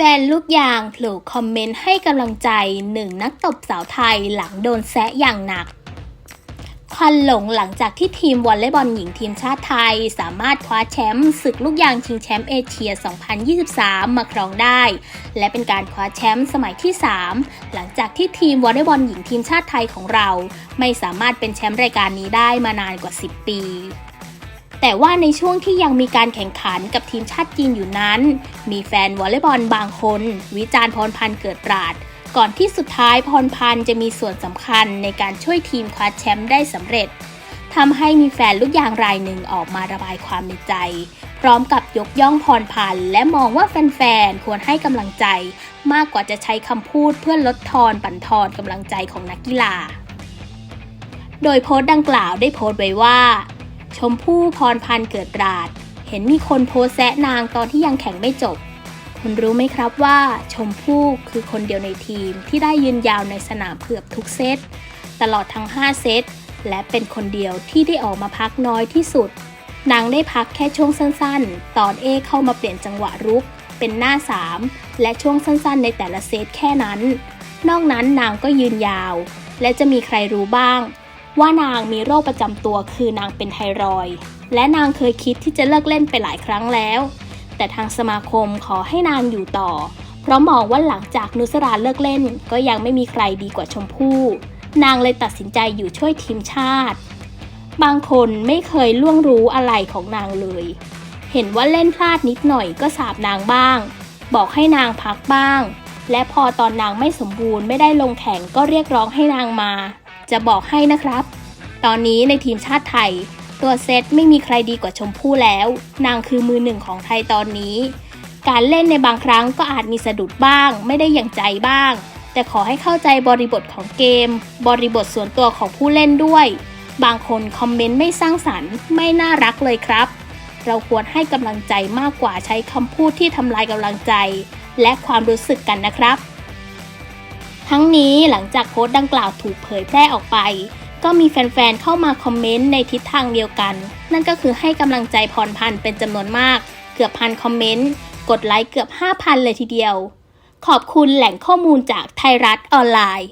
แฟนลูกยางโผล่คอมเมนต์ให้กำลังใจหนึ่งนักตบสาวไทยหลังโดนแซะอย่างหนัก ควันหลงหลังจากที่ทีมวอลเลย์บอลหญิงทีมชาติไทย สามารถคว้าแชมป์ศึกลูกยางชิงแชมป์เอเชีย 2023 มาครองได้ และเป็นการคว้าแชมป์สมัยที่ 3 หลังจากที่ทีมวอลเลย์บอลหญิงทีมชาติไทยของเรา ไม่สามารถเป็นแชมป์รายการนี้ได้มานานกว่า 10 ปี แต่ว่าในช่วงที่ยังมีการแข่งขันกับทีมชาติจีนอยู่นั้น มีแฟนวอลเลย์บอลบางคน วิจารณ์พรพันธ์เกิดปราด ก่อนที่สุดท้ายพรพันธ์จะมีส่วนสำคัญในการช่วยทีมคว้าแชมป์ได้สำเร็จทำให้มีแฟนลูกยางรายหนึ่งออกมาระบายความในใจ พร้อมกับยกย่องพรพันธ์และมองว่าแฟนๆควรให้กำลังใจ มากกว่าจะใช้คำพูดเพื่อลดทอนปั่นทอนกำลังใจของนักกีฬา โดยโพสต์ดังกล่าวได้โพสต์ไว้ว่า ชมพู่พรพันธ์เกิดราดเห็นมีคนโพสแซะนางตอนที่ยังแข่งไม่จบ คุณรู้ไหมครับว่าชมพู่คือคนเดียวในทีมที่ได้ยืนยาวในสนามเกือบทุกเซต ตลอดทั้ง 5 เซต และเป็นคนเดียวที่ได้ออกมาพักน้อยที่สุด นางได้พักแค่ช่วงสั้นๆ ตอนเอเข้ามาเปลี่ยนจังหวะรุก เป็นหน้า 3 และช่วงสั้นๆ ในแต่ละเซตแค่นั้น นอกนั้นนางก็ยืนยาว และจะมีใครรู้บ้าง ว่านางมีโรคประจำตัวคือนางเป็นไทรอยด์และนางเคยคิดที่จะเลิกเล่นไปหลายครั้งแล้ว แต่ทางสมาคมขอให้นางอยู่ต่อ เพราะมองว่าหลังจากนุสราเลิกเล่น ก็ยังไม่มีใครดีกว่าชมพู่นางเลยตัดสินใจอยู่ช่วยทีมชาติ บางคนไม่เคยล่วงรู้อะไรของนางเลย เห็นว่าเล่นพลาดนิดหน่อยก็สาบนางบ้าง บอกให้นางพักบ้าง และพอตอนนางไม่สมบูรณ์ไม่ได้ลงแข่งก็เรียกร้องให้นางมา จะบอกให้นะครับ ตอนนี้ในทีมชาติไทย ตัวเซตไม่มีใครดีกว่าชมพู่แล้ว นางคือมือหนึ่งของไทยตอนนี้ การเล่นในบางครั้งก็อาจมีสะดุดบ้าง ไม่ได้อย่างใจบ้าง แต่ขอให้เข้าใจบริบทของเกม บริบทส่วนตัวของผู้เล่นด้วย บางคนคอมเมนต์ไม่สร้างสรรค์ไม่น่ารักเลยครับ เราควรให้กำลังใจมากกว่าใช้คำพูดที่ทำลายกำลังใจ และความรู้สึกกันนะครับ ทั้งนี้หลังจากโพสต์ดังกล่าวถูกเผยแพร่ออกไป ก็มีแฟนๆ เข้ามาคอมเมนต์ในทิศทางเดียวกัน นั่นก็คือให้กำลังใจพรพันธ์เป็นจำนวนมาก เกือบพันคอมเมนต์ กดไลค์เกือบ 5,000 เลยทีเดียว ขอบคุณแหล่งข้อมูลจากไทยรัฐออนไลน์